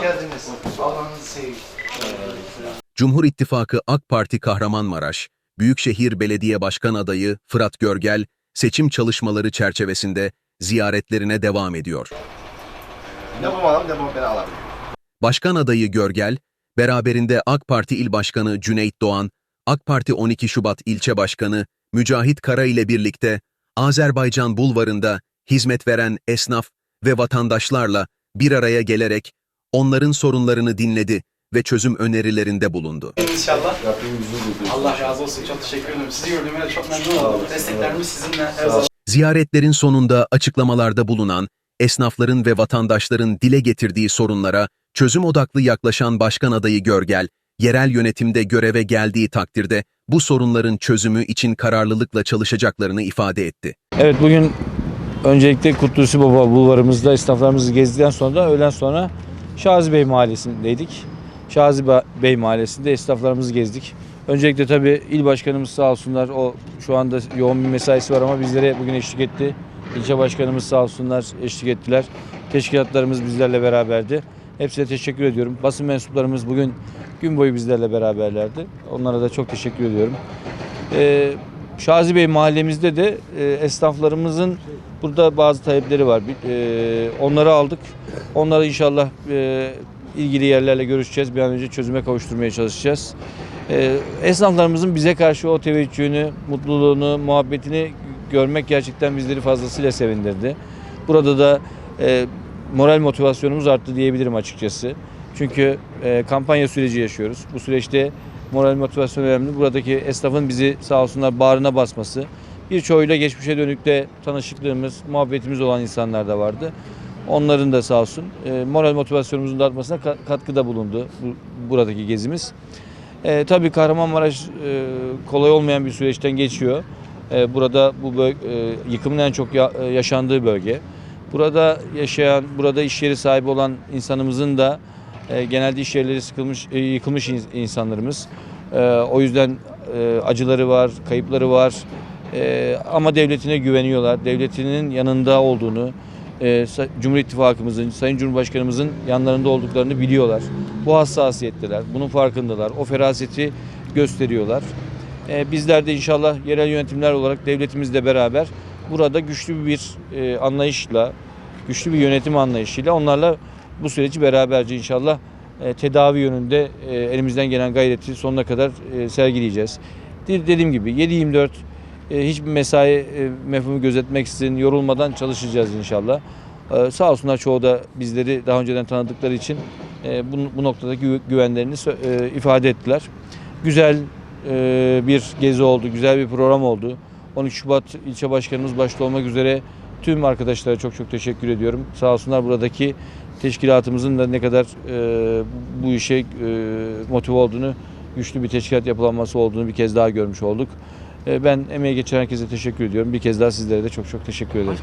Hoş geldiniz. Allah'ınızı seveyim. Cumhur İttifakı AK Parti Kahramanmaraş, Büyükşehir Belediye Başkan Adayı Fırat Görgel, seçim çalışmaları çerçevesinde ziyaretlerine devam ediyor. Ne bu ne bu beni alabilir. Başkan adayı Görgel, beraberinde AK Parti İl Başkanı Cüneyt Doğan, AK Parti 12 Şubat İlçe Başkanı Mücahit Kara ile birlikte Azerbaycan Bulvarı'nda hizmet veren esnaf ve vatandaşlarla bir araya gelerek onların sorunlarını dinledi ve çözüm önerilerinde bulundu. İnşallah. Allah razı olsun. Çok teşekkür ederim. Sizi gördüğüme de çok memnun oldum. Desteklerimiz sizinle her zaman. Ziyaretlerin sonunda açıklamalarda bulunan esnafların ve vatandaşların dile getirdiği sorunlara çözüm odaklı yaklaşan başkan adayı Görgel, yerel yönetimde göreve geldiği takdirde bu sorunların çözümü için kararlılıkla çalışacaklarını ifade etti. Evet bugün öncelikle Kurtulusu Baba bulvarımızda esnaflarımızı gezdikten sonra öğlen sonra Şazi Bey mahallesindeydik. Şazi Bey mahallesinde esnaflarımızı gezdik. Öncelikle tabii il başkanımız sağ olsunlar o şu anda yoğun bir mesaisi var ama bizlere bugün eşlik etti. İlçe başkanımız sağ olsunlar eşlik ettiler. Teşkilatlarımız bizlerle beraberdi. Hepsine teşekkür ediyorum. Basın mensuplarımız bugün gün boyu bizlerle beraberlerdi. Onlara da çok teşekkür ediyorum. Ee, Şazi Bey mahallemizde de e, esnaflarımızın burada bazı talepleri var. E, onları aldık. Onları inşallah e, ilgili yerlerle görüşeceğiz. Bir an önce çözüme kavuşturmaya çalışacağız. E, esnaflarımızın bize karşı o teveccühünü, mutluluğunu, muhabbetini görmek gerçekten bizleri fazlasıyla sevindirdi. Burada da e, moral motivasyonumuz arttı diyebilirim açıkçası. Çünkü e, kampanya süreci yaşıyoruz. Bu süreçte moral motivasyon önemli. Buradaki esnafın bizi sağ olsunlar bağrına basması. Birçoğuyla geçmişe dönük de tanışıklığımız, muhabbetimiz olan insanlar da vardı. Onların da sağ olsun e, moral motivasyonumuzun da artmasına ka- katkıda bulundu bu, buradaki gezimiz. E, tabii Kahramanmaraş e, kolay olmayan bir süreçten geçiyor. E, burada bu böl- e, yıkımın en çok ya- e, yaşandığı bölge. Burada yaşayan, burada iş yeri sahibi olan insanımızın da e, genelde iş yerleri sıkılmış, e, yıkılmış in- insanlarımız. E, o yüzden acıları var, kayıpları var. Ama devletine güveniyorlar. Devletinin yanında olduğunu, e, Cumhur İttifakımızın, Sayın Cumhurbaşkanımızın yanlarında olduklarını biliyorlar. Bu hassasiyetteler, bunun farkındalar. O feraseti gösteriyorlar. Bizler de inşallah yerel yönetimler olarak devletimizle beraber burada güçlü bir anlayışla, güçlü bir yönetim anlayışıyla onlarla bu süreci beraberce inşallah e, tedavi yönünde e, elimizden gelen gayreti sonuna kadar e, sergileyeceğiz. De- Dediğim gibi 7-24 e, hiçbir mesai e, mefhumu gözetmeksizin yorulmadan çalışacağız inşallah. E, sağ olsunlar çoğu da bizleri daha önceden tanıdıkları için bu, bu noktadaki gü- güvenlerini ifade ettiler. Güzel bir gezi oldu, güzel bir program oldu. 13 Şubat ilçe başkanımız başta olmak üzere tüm arkadaşlara çok çok teşekkür ediyorum. Sağ olsunlar buradaki teşkilatımızın da ne kadar e, bu işe e, motive olduğunu, güçlü bir teşkilat yapılanması olduğunu bir kez daha görmüş olduk. E, ben emeği geçen herkese teşekkür ediyorum. Bir kez daha sizlere de çok çok teşekkür ederim.